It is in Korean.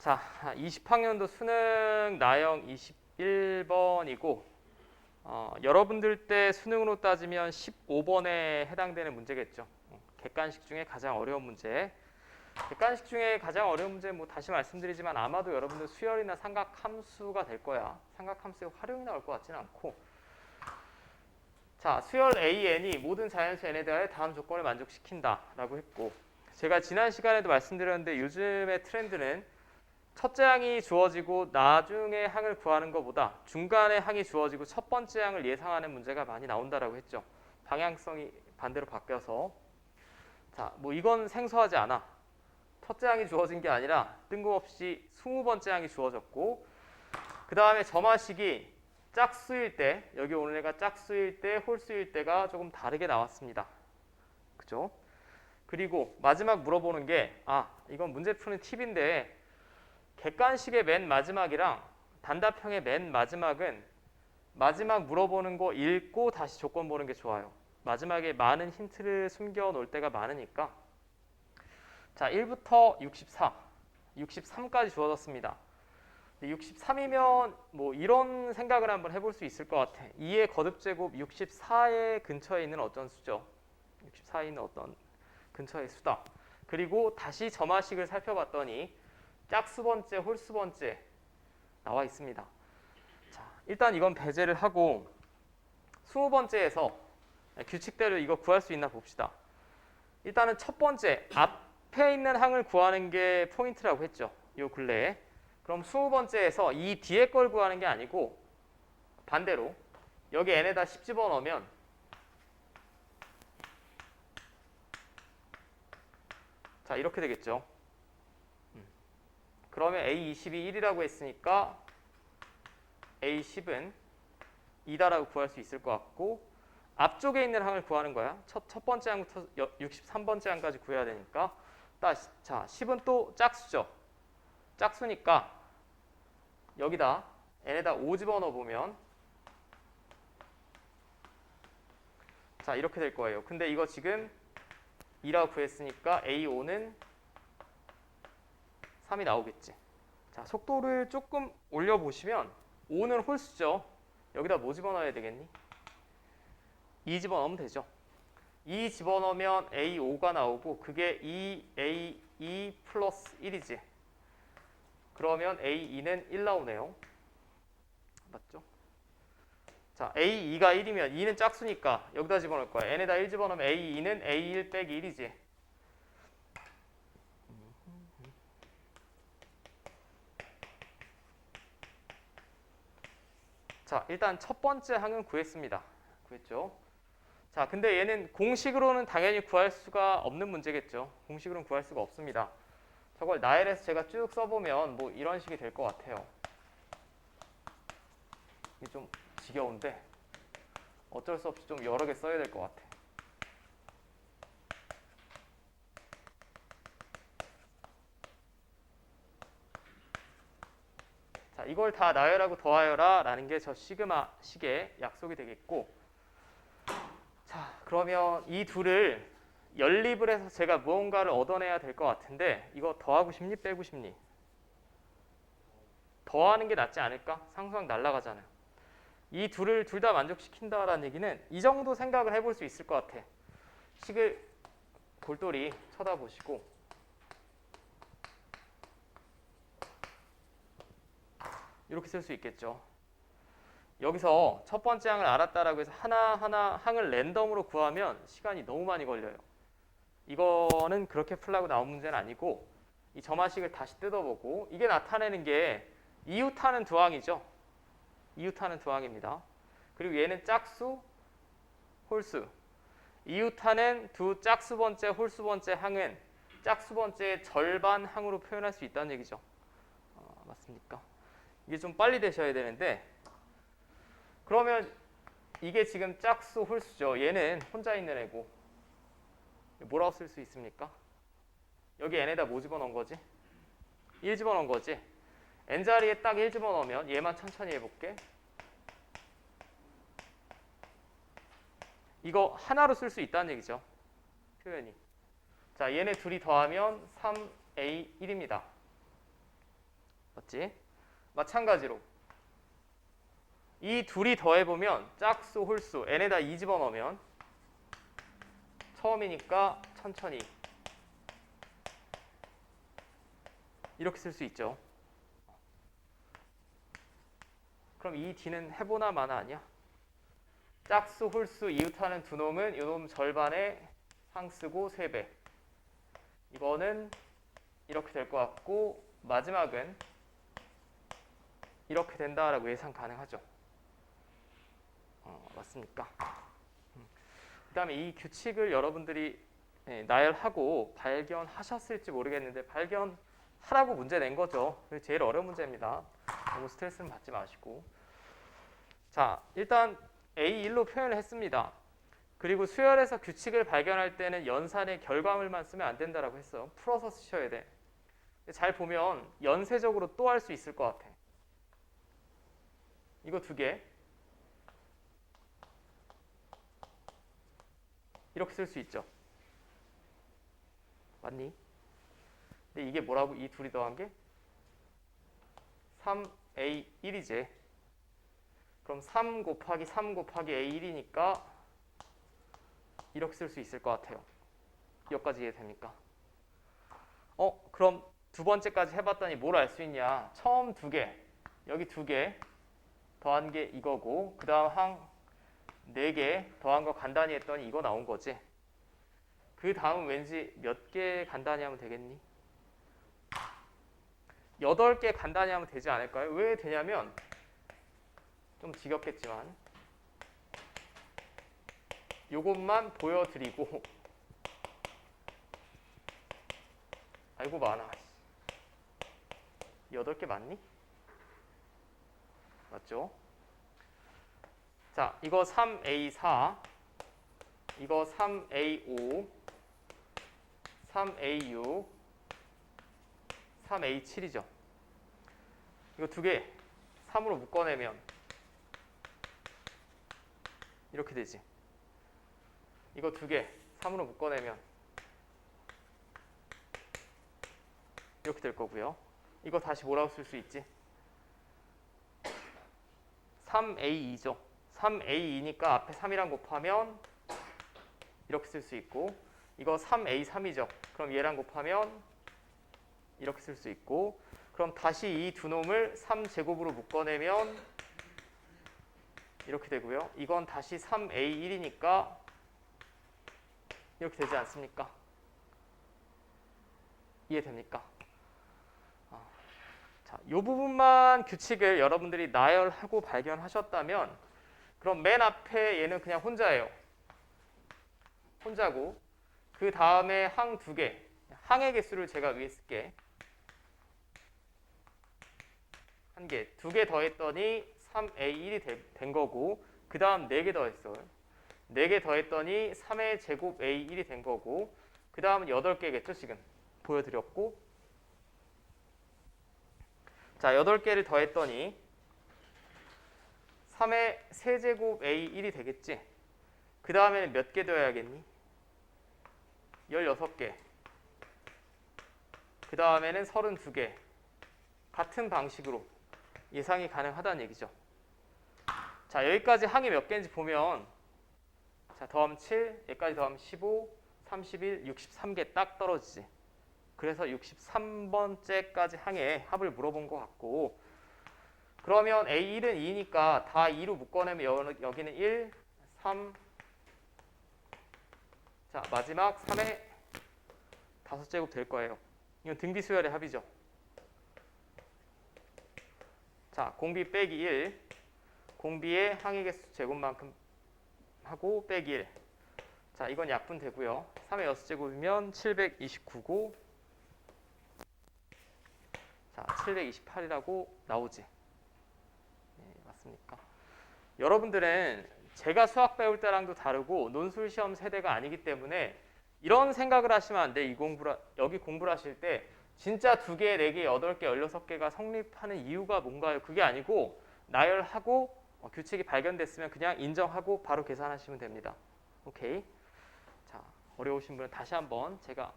자, 20학년도 수능 나형 21번이고 어, 여러분들 때 수능으로 따지면 15번에 해당되는 문제겠죠. 어, 객관식 중에 가장 어려운 문제. 객관식 중에 가장 어려운 문제 뭐 다시 말씀드리지만 아마도 여러분들 수열이나 삼각 함수가 될 거야. 삼각 함수의 활용이 나올 것 같지는 않고. 자, 수열 AN이 모든 자연수 n에 대하여 다음 조건을 만족시킨다 라고 했고 제가 지난 시간에도 말씀드렸는데 요즘의 트렌드는 첫째 항이 주어지고 나중에 항을 구하는 것보다 중간에 항이 주어지고 첫 번째 항을 예상하는 문제가 많이 나온다라고 했죠. 방향성이 반대로 바뀌어서 자, 뭐 이건 생소하지 않아. 첫째 항이 주어진 게 아니라 뜬금없이 20번째 항이 주어졌고 그 다음에 점화식이 짝수일 때 여기 오는 애가 짝수일 때 홀수일 때가 조금 다르게 나왔습니다. 그죠? 그리고 마지막 물어보는 게 아 이건 문제 푸는 팁인데 객관식의 맨 마지막이랑 단답형의 맨 마지막은 마지막 물어보는 거 읽고 다시 조건 보는 게 좋아요. 마지막에 많은 힌트를 숨겨 놓을 때가 많으니까 자 1부터 64, 63까지 주어졌습니다. 63이면 뭐 이런 생각을 한번 해볼 수 있을 것 같아. 2의 거듭제곱 64의 근처에 있는 어떤 수죠. 64에 있는 어떤 근처의 수다. 그리고 다시 점화식을 살펴봤더니 짝수 번째, 홀수 번째 나와 있습니다. 자, 일단 이건 배제를 하고 20번째에서 규칙대로 이거 구할 수 있나 봅시다. 일단은 첫 번째 앞에 있는 항을 구하는 게 포인트라고 했죠. 요 근래에. 그럼 20번째에서 이 뒤에 걸 구하는 게 아니고 반대로 여기 n에다 10 집어넣으면 자 이렇게 되겠죠. 음. 그러면 A20이 1이라고 했으니까 A10은 2다라고 구할 수 있을 것 같고 앞쪽에 있는 항을 구하는 거야. 첫, 첫 번째 항부터 63번째 항까지 구해야 되니까 다시, 자 10은 또 짝수죠. 짝수니까 여기다 n에다 5 집어넣어 보면 자 이렇게 될 거예요. 근데 이거 지금 2라고 구했으니까 A5는 3이 나오겠지. 자 속도를 조금 올려보시면 5는 홀수죠. 여기다 뭐 집어넣어야 되겠니? 2 집어넣으면 되죠. 2 집어넣으면 A5가 나오고 그게 2A2 플러스 1이지. 그러면 A2는 1 나오네요. 맞죠? 자, A2가 1이면 2는 짝수니까 여기다 집어넣을 거야. n에다 1 집어넣으면 A2는 A1 빼기 1이지. 자, 일단 첫 번째 항은 구했습니다. 구했죠? 자, 근데 얘는 공식으로는 당연히 구할 수가 없는 문제겠죠. 공식으로는 구할 수가 없습니다. 저걸 나열해서 제가 쭉 써보면 뭐 이런 식이 될 것 같아요. 이게 좀 지겨운데 어쩔 수 없이 좀 여러 개 써야 될 것 같아. 자, 이걸 다 나열하고 더하여라 라는 게 저 시그마 식의 약속이 되겠고 자, 그러면 이 둘을 연립을 해서 제가 무언가를 얻어내야 될 것 같은데 이거 더하고 싶니 빼고 싶니? 더하는 게 낫지 않을까? 상수항 날라가잖아요. 이 둘을 둘 다 만족시킨다라는 얘기는 이 정도 생각을 해볼 수 있을 것 같아. 식을 골똘히 쳐다보시고 이렇게 쓸 수 있겠죠. 여기서 첫 번째 항을 알았다라고 해서 하나하나 항을 랜덤으로 구하면 시간이 너무 많이 걸려요. 이거는 그렇게 풀라고 나온 문제는 아니고 이 점화식을 다시 뜯어보고 이게 나타내는 게 이웃하는 두 항이죠. 이웃하는 두 항입니다. 그리고 얘는 짝수, 홀수. 이웃하는 두 짝수 번째, 홀수 번째 항은 짝수 번째의 절반 항으로 표현할 수 있다는 얘기죠. 어, 맞습니까? 이게 좀 빨리 되셔야 되는데 그러면 이게 지금 짝수, 홀수죠. 얘는 혼자 있는 애고 뭐라고 쓸 수 있습니까? 여기 n에다 뭐 집어넣은 거지? 1 집어넣은 거지? n자리에 딱 1 집어넣으면 얘만 천천히 해볼게. 이거 하나로 쓸 수 있다는 얘기죠. 표현이. 자, 얘네 둘이 더하면 3a1입니다. 맞지? 마찬가지로 이 둘이 더해보면 짝수, 홀수 n에다 2 집어넣으면 처음이니까 천천히 이렇게 쓸 수 있죠. 그럼 이 d는 해보나 마나 아니야? 짝수, 홀수, 이웃하는 두 놈은 이놈 절반에 항 쓰고 3배. 이거는 이렇게 될 것 같고 마지막은 이렇게 된다라고 예상 가능하죠. 어, 맞습니까? 그 다음에 이 규칙을 여러분들이 예, 나열하고 발견하셨을지 모르겠는데 발견하라고 문제 낸 거죠. 제일 어려운 문제입니다. 너무 스트레스는 받지 마시고. 자, 일단 A1로 표현을 했습니다. 그리고 수열에서 규칙을 발견할 때는 연산의 결과물만 쓰면 안 된다라고 했어요. 풀어서 쓰셔야 돼. 잘 보면 연쇄적으로 또 할 수 있을 것 같아. 이거 두 개. 이렇게 쓸 수 있죠. 맞니? 근데 이게 뭐라고 이 둘이 더한 게 3A1이지. 그럼 3 곱하기 3 곱하기 A1이니까 이렇게 쓸 수 있을 것 같아요. 여기까지 이해됩니까? 어, 그럼 두 번째까지 해봤더니 뭘 알 수 있냐? 처음 두 개, 여기 두 개 더한 게 이거고, 그 다음 항네개 더한 거 간단히 했더니 이거 나온 거지. 그 다음 왠지 몇 개 간단히 하면 되겠니? 여덟 개 간단히 하면 되지 않을까요? 왜 되냐면 좀 지겹겠지만 요것만 보여드리고 아이고 많아 여덟 개 맞니? 맞죠? 자 이거 3A4 이거 3A5 3A6 3A7이죠 이거 두 개 3으로 묶어내면 이렇게 되지 이거 두 개 3으로 묶어내면 이렇게 될 거고요. 이거 다시 뭐라고 쓸 수 있지? 3A2죠. 3A2니까 앞에 3이랑 곱하면 이렇게 쓸 수 있고 이거 3A3이죠. 그럼 얘랑 곱하면 이렇게 쓸 수 있고 그럼 다시 이 두 놈을 3제곱으로 묶어내면 이렇게 되고요. 이건 다시 3A1이니까 이렇게 되지 않습니까? 이해됩니까? 어. 자, 이 부분만 규칙을 여러분들이 나열하고 발견하셨다면 그럼 맨 앞에 얘는 그냥 혼자예요. 혼자고 그 다음에 항 두 개, 항의 개수를 제가 위에 쓸게. 한 개, 두 개 더했더니 3A1이 되- 된 거고 그 다음 네 개 더했어요. 4개 더했더니 3의 제곱 A1이 된 거고 그 다음은 8개겠죠 지금 보여드렸고 자 8개를 더했더니 3의 세제곱 A1이 되겠지 그 다음에는 몇 개 더해야겠니? 16개 그 다음에는 32개 같은 방식으로 예상이 가능하다는 얘기죠 자 여기까지 항이 몇 개인지 보면 자, 더하면 7, 여기까지 더하면 15, 31, 63개 딱 떨어지지. 그래서 63번째까지 항에 합을 물어본 것 같고 그러면 A1은 2니까 다 2로 묶어내면 여- 여기는 1, 3, 자 마지막 3의 다섯 제곱 될 거예요. 이건 등비 수열의 합이죠. 자 공비 빼기 1, 공비의 항의 개수 제곱만큼 하고 빼기 1. 자, 이건 약분 되고요. 3의 6제곱이면 729고 자, 728이라고 나오지. 네, 맞습니까? 여러분들은 제가 수학 배울 때랑도 다르고 논술 시험 세대가 아니기 때문에 이런 생각을 하시면 안 돼. 이 공부를 여기 공부를 하실 때 진짜 두 개, 네 개, 여덟 개, 열여섯 개가 성립하는 이유가 뭔가요? 그게 아니고 나열하고 어, 규칙이 발견됐으면 그냥 인정하고 바로 계산하시면 됩니다. 오케이. 자, 어려우신 분은 다시 한번 제가